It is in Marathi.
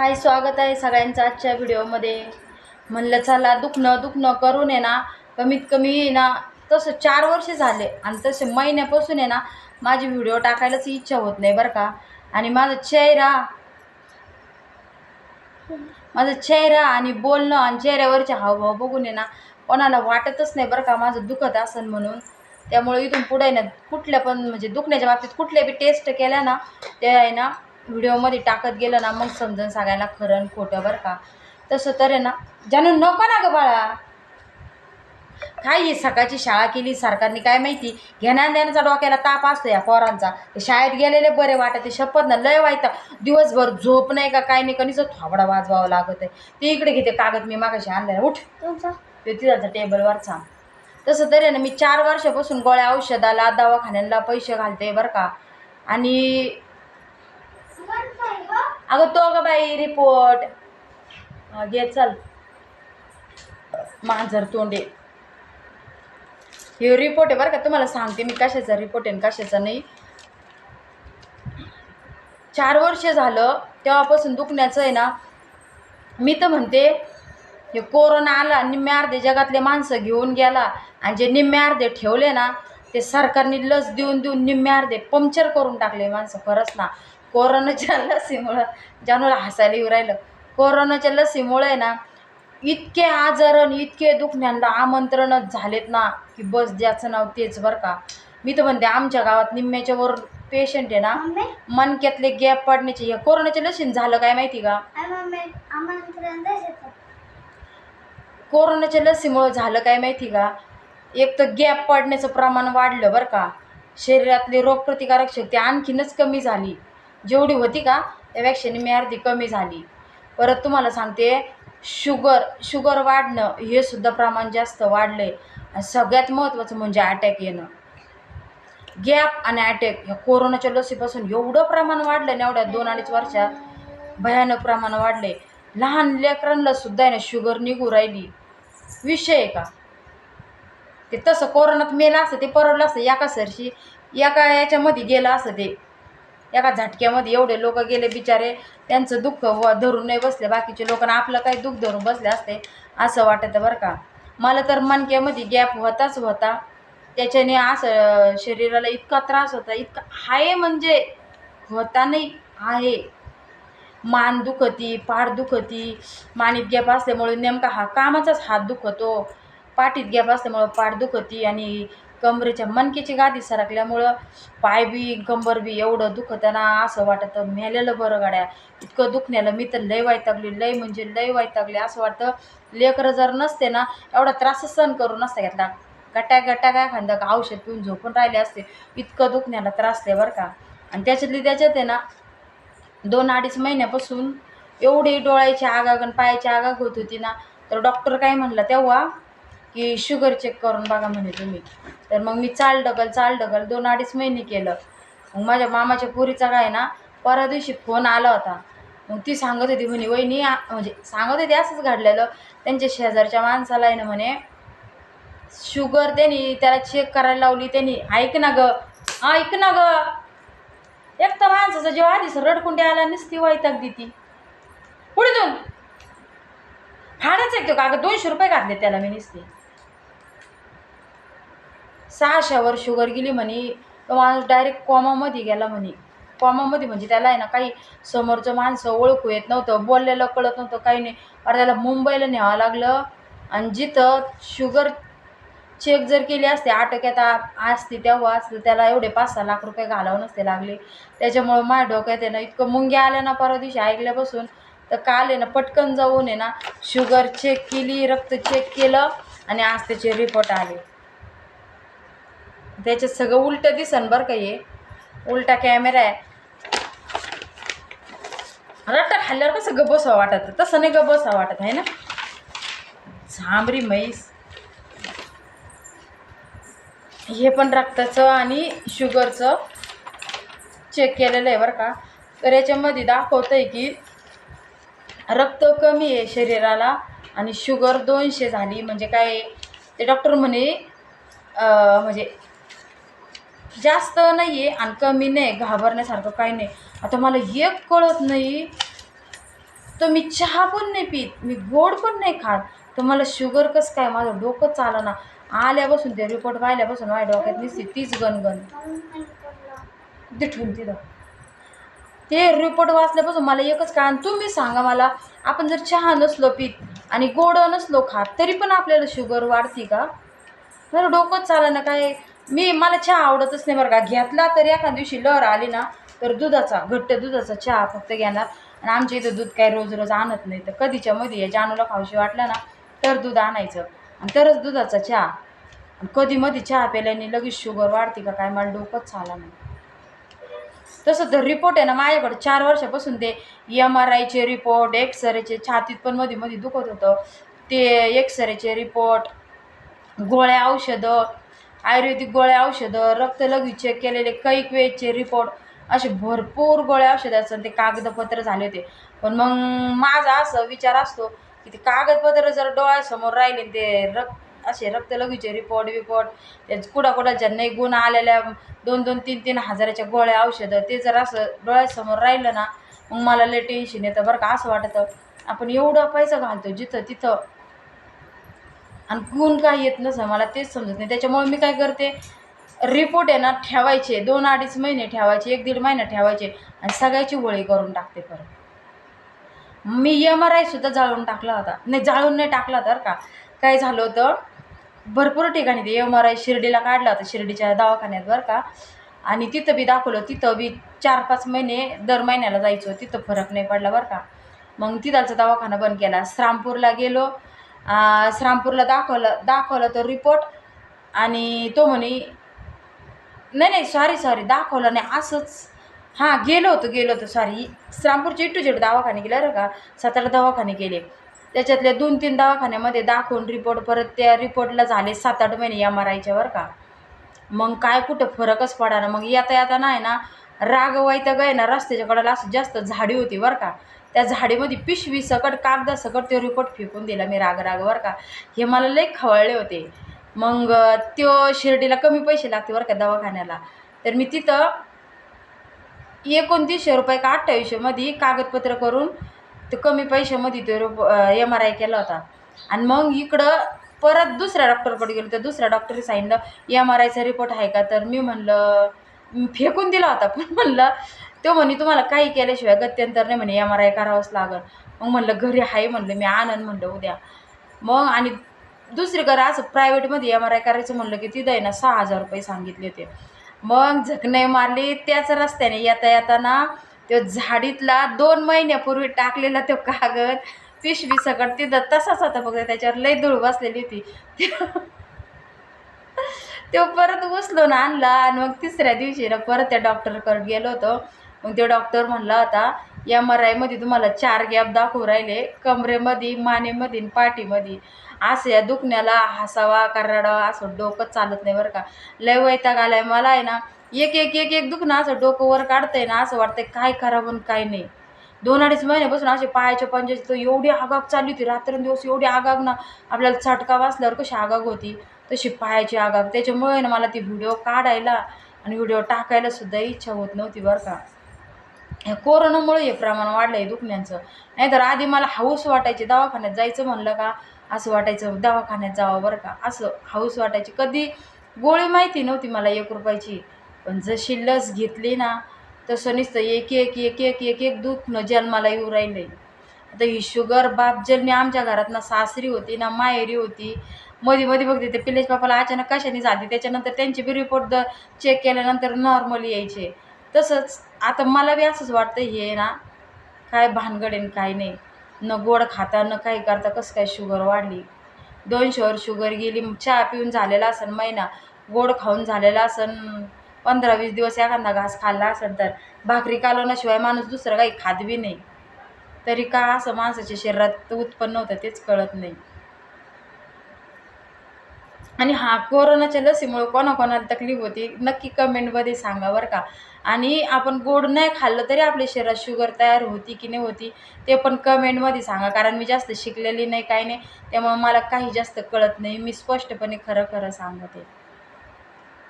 हाय स्वागत आहे सगळ्यांचं आजच्या व्हिडिओमध्ये. म्हणलं चला दुखणं दुखणं करून आहे ना कमीत कमी आहे ना तसं चार वर्ष झाले आणि तसे महिन्यापासून आहे ना माझी व्हिडिओ टाकायलाच इच्छा होत नाही बरं का. आणि माझा चेहरा माझा चेहरा आणि बोलणं आणि चेहऱ्यावरचे हावभाव बघून आहे ना कोणाला वाटतच नाही बरं का माझं दुखत असन म्हणून. त्यामुळे इथून पुढे ना कुठल्या पण म्हणजे दुखण्याच्या बाबतीत कुठल्या बी टेस्ट केल्या ना ते आहे ना व्हिडिओमध्ये टाकत गेलं ना मग समजून सगळ्यांना खरं खोटं बरं का? तसं तर आहे ना. जानू नको ना ग बाळा. काय ही सकाळची शाळा केली सरकारने काय माहिती? घेण्या देण्याचा डोक्याला ताप असतो या पोरांचा. ते शाळेत गेलेले बरे वाटत ते शपथ ना लय वाईट. दिवसभर झोप नाही का काय नाही कणीच थोबडा वाजवावं लागत आहे. ते इकडे घेते कागद मी मागाशी आणलेला. उठ. तुमचा? ते तिथं टेबलवरचा तसं तरी ना मी चार वर्षापासून गोळ्या औषधाला दवाखान्यांना पैसे घालते बरं का. आणि अगं तो ग बाई रिपोर्ट घे चल. मांजर तोंडे. हे रिपोर्ट आहे बरं का तुम्हाला सांगते मी कशाचा रिपोर्ट आहे कशाचा नाही. चार वर्ष झालं तेव्हापासून दुखण्याचं आहे ना. मी तर म्हणते हे कोरोना आला निम्म्या अर्धे जगातले माणसं घेऊन गेला आणि जे निम्म्या अर्धे ठेवले ना ते सरकारने लस देऊन देऊन निम्म्या अर्धे पंक्चर करून टाकले माणसं खरंच ना. कोरोनाच्या लसीमुळं जानूला हसायला येऊ राहिलं. कोरोनाच्या लसीमुळे ना इतके आजार आणि इतके दुखण्यांना आमंत्रणच झालेत ना की बस ज्याचं नाव तेच बरं का. मी तर म्हणते आमच्या गावात निम्म्याच्या वर पेशंट आहे ना मनक्यातले गॅप पडण्याचे हे कोरोनाच्या लसीन झालं काय माहिती का? कोरोनाच्या लसीमुळं झालं काय माहिती का? एक तर गॅप पडण्याचं प्रमाण वाढलं बरं का. शरीरातली रोगप्रतिकारक शक्ती आणखीनच कमी झाली. जेवढी होती का त्यापेक्षा मी अर्धी कमी झाली. परत तुम्हाला सांगते शुगर शुगर वाढणं हे सुद्धा प्रमाण जास्त वाढलं आहे आणि सगळ्यात महत्त्वाचं म्हणजे अटॅक येणं. गॅप आणि अटॅक ह्या कोरोनाच्या लसीपासून एवढं प्रमाण वाढलं ना एवढ्या दोन अडीच वर्षात. भयानक प्रमाण वाढले लहान लेकरांना सुद्धा आहे ना शुगर निघू राहिली. विषय आहे का? ते तसं कोरोनात मेलं असतं ते परवडलं असतं एका सरशी एका याच्यामध्ये गेलं असतं ते. एका झटक्यामध्ये एवढे लोक गेले बिचारे. त्यांचं दुःख व धरून नाही बसले बाकीचे लोकांना आपलं काही दुःख धरून बसले असते असं वाटतं बरं का. मला तर मनक्यामध्ये गॅप होताच होता. त्याच्याने असं शरीराला इतका त्रास होता इतका आहे म्हणजे होता नाही आहे. मान दुखती पाठ दुखती. मानीत गॅप असल्यामुळे नेमका हा कामाचाच हात दुखतो. पाठीत गॅप असल्यामुळं पाठ दुखती आणि कमरेच्या मनकेची गादी सरकल्यामुळं पाय बी कंबर बी एवढं दुखताना असं वाटतं मेलेलं बरं गाड्या. इतकं दुखण्याला मी तर लय वैतागली लय म्हणजे लय वैतागली. असं वाटतं लेकरं जर नसते ना एवढा त्रास सहन करून नसता घेतला. गट्या गट्या काय खांदा का औषध पिऊन झोपून राहिले असते. इतकं दुखण्याला त्रासले बरं का. आणि त्याच्यातली त्याच्यात आहे ना दोन अडीच महिन्यापासून एवढी डोळ्याची आगाग आणि पायाची आगाग होत होती ना तर डॉक्टर काय म्हणला तेव्हा की शुगर चेक करून बघा म्हणे तुम्ही. तर मग मी चाल डगल चाल डगल दोन अडीच महिने केलं. मग माझ्या मामाच्या पुरीचा काय ना परा दिवशी फोन आला होता. मग ती सांगत होती म्हणे वहिनी म्हणजे सांगत होती असंच घडलेलं. त्यांच्या शेजारच्या माणसाला आहे ना म्हणे शुगर त्यांनी त्याला चेक करायला लावली. त्यांनी ऐक ना ग ऐक ना ग. एक तर माणसाचा जेव्हा आधीच रडकुंडी आला नसती वैताग देती. पुढे दोन फाडच आहे तो का दोनशे रुपये घातले त्याला मी नुसते. सहाशेवर शुगर गेली म्हणे तो माणूस डायरेक्ट कॉमामध्ये गेला म्हणे. कॉमामध्ये म्हणजे त्याला आहे ना काही समोरचं माणसं ओळखू येत नव्हतं बोललेलं कळत नव्हतं काही नाही. अरे त्याला मुंबईला न्यावं लागलं आणि जिथं शुगर चेक जर केली असते आटोक्यात आ- असती तेव्हा असते त्याला एवढे पाच सहा लाख रुपये घालावं नसते लागले. त्याच्यामुळं माझ्या डोक्यात आहे ना इतकं मुंग्या आल्या ना परवा दिवशी ऐकल्यापासून तर काल आहे ना पटकन जाऊन आहे ना शुगर चेक केली रक्त चेक केलं आणि आज त्याचे रिपोर्ट आले. त्याच्यात सगळं उलटं दिसन बरं का हे. उलटा कॅमेरा आहे. रट्टा खाल्ल्यावर कसं गबोसा वाटत? तसं नाही गबोसा वाटत आहे ना? झांबरी म्हैस. हे पण रक्ताचं आणि शुगरचं चेक केलेलं आहे बरं का. तर याच्यामध्ये दाखवतं आहे की रक्त कमी आहे शरीराला आणि शुगर दोनशे झाली. म्हणजे काय ते डॉक्टर म्हणे म्हणजे जास्त नाही आहे आणि कमी नाही घाबरण्यासारखं काही नाही. आता मला एक कळत नाही तर मी चहा पण नाही पित मी गोड पण नाही खात. तर मला शुगर कसं काय? माझं डोकं चालं ना आल्यापासून ते रिपोर्ट पाहिल्यापासून माझ्या डोक्यात निसती तीच गणगण. ते ठेवून तिथं. ते रिपोर्ट वाचल्यापासून मला एकच काय आणि तुम्ही सांगा मला आपण जर चहा नसलो पित आणि गोड नसलो खात तरी पण आपल्याला शुगर वाढते का? बरं डोकंच चालं ना काय? मी मला चहा आवडतच नाही बरं का. घेतला तर एखाद्या दिवशी लहर आली ना तर दुधाचा घट्ट दुधाचा चहा फक्त घेणार. आणि आमच्या इथं दूध काही रोज रोज आणत नाही. तर कधीच्या मध्ये या जानूला खाऊशी वाटलं ना तर दूध आणायचं. आणि तरच दुधाचा चहा. आणि कधी मध्ये चहा प्याल्याने लगेच शुगर वाढते का काय मला डोकंच झाला नाही. तसं तर रिपोर्ट आहे ना माझ्याकडे चार वर्षापासून ते एम आर आयचे रिपोर्ट एक्सरेचे छातीत पण मध्ये मध्ये दुखत होतं. ते एक्सरेचे रिपोर्ट गोळ्या औषधं आयुर्वेदिक गोळ्या औषधं रक्तलघवी चेक केलेले कैक वेळचे रिपोर्ट असे भरपूर गोळ्या औषधाचं ते कागदपत्र झाले होते. पण मग माझा असं विचार असतो की ते कागदपत्र जर डोळ्यासमोर राहिले ते रक्त असे रक्तलघवीचे रिपोर्ट बिपोर्ट त्या कुडा कुडाच्या नाही गुण आलेल्या दोन दोन तीन तीन हजाराच्या गोळ्या औषधं ते जर असं डोळ्यासमोर राहिलं ना मग मला लय टेन्शन येतं बरं का. असं वाटतं आपण एवढा पैसा घालतो जिथं तिथं. आणि गुण काय येत नसं मला तेच समजत नाही. त्याच्यामुळे मी काय करते रिपोर्ट आहे ना ठेवायचे. दोन अडीच महिने ठेवायचे एक दीड महिना ठेवायचे आणि सगळ्याची वळी करून टाकते परत. मी एम आर आयसुद्धा जाळून टाकला होता. नाही जाळून नाही टाकला तर का? काय झालं होतं? भरपूर ठिकाणी ते एम आर आय शिर्डीला काढला होता शिर्डीच्या दवाखान्यात बरं का? आणि तिथं बी दाखवलं तिथं बी चार पाच महिने दर महिन्याला जायचो. तिथं फरक नाही पडला बरं का? मग तिथालचा दवाखाना बंद केला. श्रामपूरला गेलो. श्रामपूरला दाखवलं दाखवलं तर रिपोर्ट आणि तो म्हणे नाही नाही सॉरी सॉरी दाखवलं नाही असंच. हां गेलो होतो गेलो होतो सॉरी श्रामपूरचे इटू जेट दवाखाने गेले बरं का सात आठ दवाखाने गेले. त्याच्यातल्या दोन तीन दवाखान्यामध्ये दाखवून रिपोर्ट परत त्या रिपोर्टला झाले सात आठ महिने एम आर आयच्या बरं का. मग काय कुठं फरकच पडा ना मग येता येता नाही ना राग वायता आहे ना रस्त्याच्या कडेला असं जास्त झाडी होती बरं का. त्या झाडीमध्ये पिशवी सकट कागदा सकट तो रिपोर्ट फेकून दिला मी राग राग बरं का. हे मला लई खवळले होते. मग त्यो शिर्डीला कमी पैसे लागते बरं का दवाखान्याला. तर मी तिथं एकोणतीसशे रुपये का अठ्ठावीसशेमध्ये कागदपत्र करून ते कमी पैशामध्ये तो रोप एम आर आय केला होता. आणि मग इकडं परत दुसऱ्या डॉक्टरकडे गेलो. तर दुसऱ्या डॉक्टरने सांगितलं एम आर आयचा रिपोर्ट आहे का? तर मी म्हणलं फेकून दिला होता. पण म्हणलं तो म्हणे तुम्हाला काही केल्याशिवाय गत्यंतर नाही म्हणे एम आर आय करावंच लागल. मग म्हणलं घरी आहे म्हणलं मी आनंद म्हणलं उद्या. मग आणि दुसरीकडे असं प्रायव्हेटमध्ये एम आर आय करायचं म्हणलं की तिथं आहे ना सहा हजार रुपये सांगितले होते. मग झकणे मारली त्याच रस्त्याने येता येताना तो झाडीतला दोन महिन्यापूर्वी टाकलेला तो कागद पिशवी सकट तिथं तसाच होता फक्त त्याच्यावर लय धूळ बसलेली होती. तो परत उचलून आणला आणि मग तिसऱ्या दिवशी ना परत त्या डॉक्टरकडे गेलो होतो. मग ते डॉक्टर म्हणला होता एम आर आयमध्ये तुम्हाला चार गॅप दाखवू राहिले कमरेमध्ये मानेमध्ये आणि पाठीमध्ये. असं या दुखण्याला हसावा कराडावा असं डोकं चालत नाही बरं का. लय वैताग आलाय मला आहे ना. एक एक एक एक दुखणं असं डोकं वर काढतंय ना असं वाटतंय काय करावं आणि काय नाही. दोन अडीच महिन्यापासून असे पायाच्या पंजाचे तर एवढी आगाग चालली होती रात्रंदिवस एवढी आगाग ना. आपल्याला चटका वाचल्यावर कशी आगाग होती. तशी पायाची आगाग. त्याच्यामुळे ना मला ती व्हिडिओ काढायला आणि व्हिडिओ टाकायला सुद्धा इच्छा होत नव्हती बरं का. कोरोनामुळे हे प्रमाण वाढलं आहे दुखण्याचं. नाहीतर आधी मला हाऊस वाटायची दवाखान्यात जायचं म्हणलं का? असं वाटायचं दवाखान्यात जावं बरं का? असं हाऊस वाटायची. कधी गोळी माहिती नव्हती मला एक रुपयाची. पण जशी लस घेतली ना तसं नुसतं एक एक एक एक एक एक दुखणं जन्माला येऊ राहिलं आता ही शुगर बाप जन्मी आमच्या घरात ना सासरी होती ना माहेरी होती. मध्ये मध्ये बघते ते पिलेश बापाला अचानक कशाने झाली त्याच्यानंतर त्यांचे बी रिपोर्ट द चेक केल्यानंतर नॉर्मल यायचे. तसंच आता मला बी असंच वाटतं हे ना काय भानगड आहे न काय नाही. न गोड खाता न काही करता कसं काय शुगर वाढली? दोनशेवर शुगर गेली चहा पिऊन झालेला असन महिना गोड खाऊन झालेला असन पंधरा वीस दिवस एखादा घास खाल्ला असेल तर भाकरी कालवण्याशिवाय माणूस दुसरं काही खात बी नाही. तरी का असं माणसाच्या शरीरात उत्पन्न होतं तेच कळत नाही. आणि हा कोरोनाच्या लसीमुळे कोणाकोणाला तकलीफ होती नक्की कमेंटमध्ये सांगा बरं का. आणि आपण गोड नाही खाल्लं तरी आपल्या शरीरात शुगर तयार होती की नाही होती ते पण कमेंटमध्ये सांगा. कारण मी जास्त शिकलेली नाही काही नाही. त्यामुळे मला काही जास्त कळत नाही. मी स्पष्टपणे खरं खरं सांगते.